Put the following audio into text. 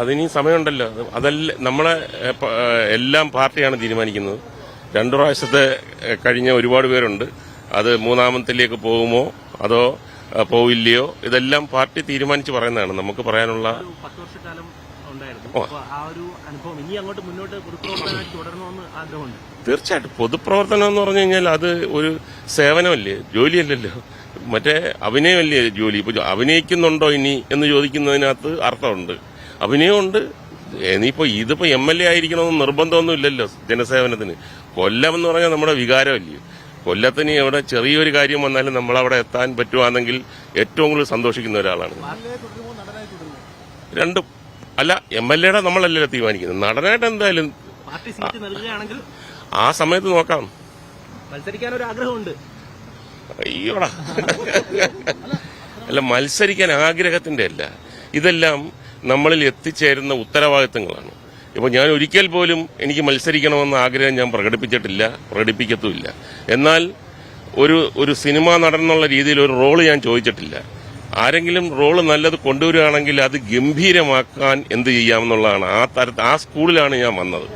അതിനി സമയമുണ്ടല്ലോ. അതല്ല നമ്മളെ എല്ലാം പാർട്ടിയാണ് തീരുമാനിക്കുന്നത്. രണ്ടു പ്രാവശ്യത്തെ കഴിഞ്ഞ ഒരുപാട് പേരുണ്ട്. അത് മൂന്നാമത്തിലേക്ക് പോകുമോ? അതോ പോവില്ലയോ? ഇതെല്ലാം പാർട്ടി തീരുമാനിച്ച് പറയുന്നതാണ്. നമുക്ക് പറയാനുള്ള തീർച്ചയായിട്ടും. പൊതുപ്രവർത്തനം എന്ന് പറഞ്ഞു കഴിഞ്ഞാൽ അത് ഒരു സേവനമല്ലേ? ജോലിയല്ലല്ലോ. മറ്റേ അഭിനയമല്ലേ ജോലി? ഇപ്പൊ അഭിനയിക്കുന്നുണ്ടോ ഇനി എന്ന് ചോദിക്കുന്നതിനകത്ത് അർത്ഥമുണ്ട്. അഭിനയമുണ്ട്. ഇനിയിപ്പോ ഇതിപ്പോ എം എൽ എ ആയിരിക്കണമെന്ന് നിർബന്ധമൊന്നും ഇല്ലല്ലോ ജനസേവനത്തിന്. കൊല്ലം എന്ന് പറഞ്ഞാൽ നമ്മുടെ വികാരമല്ലേ. കൊല്ലത്തിന് എവിടെ ചെറിയൊരു കാര്യം വന്നാലും നമ്മൾ നമ്മളവിടെ എത്താൻ പറ്റുവാണെങ്കിൽ ഏറ്റവും കൂടുതൽ സന്തോഷിക്കുന്ന ഒരാളാണ്. രണ്ടും. അല്ല എം എൽ എയുടെ നമ്മളല്ലല്ലോ തീരുമാനിക്കുന്നത്. നടനായിട്ട് എന്തായാലും ആ സമയത്ത് നോക്കാം. മത്സരിക്കാൻ ഒരു ആഗ്രഹമുണ്ട് അയ്യോടാ. അല്ല മത്സരിക്കാൻ ആഗ്രഹത്തിന്റെ അല്ല ഇതെല്ലാം നമ്മളിൽ എത്തിച്ചേരുന്ന ഉത്തരവാദിത്തങ്ങളാണ്. ഇപ്പോൾ ഞാൻ ഒരിക്കൽ പോലും എനിക്ക് മത്സരിക്കണമെന്ന ആഗ്രഹം ഞാൻ പ്രകടിപ്പിച്ചിട്ടില്ല പ്രകടിപ്പിക്കത്തുമില്ല. എന്നാൽ ഒരു ഒരു സിനിമാ നടൻ എന്നുള്ള രീതിയിൽ ഒരു റോൾ ഞാൻ ചോദിച്ചിട്ടില്ല. ആരെങ്കിലും റോൾ നല്ലത് കൊണ്ടുവരികയാണെങ്കിൽ അത് ഗംഭീരമാക്കാൻ എന്ത് ചെയ്യാമെന്നുള്ളതാണ് ആ തരത്തിൽ ആ സ്കൂളിലാണ് ഞാൻ വന്നത്.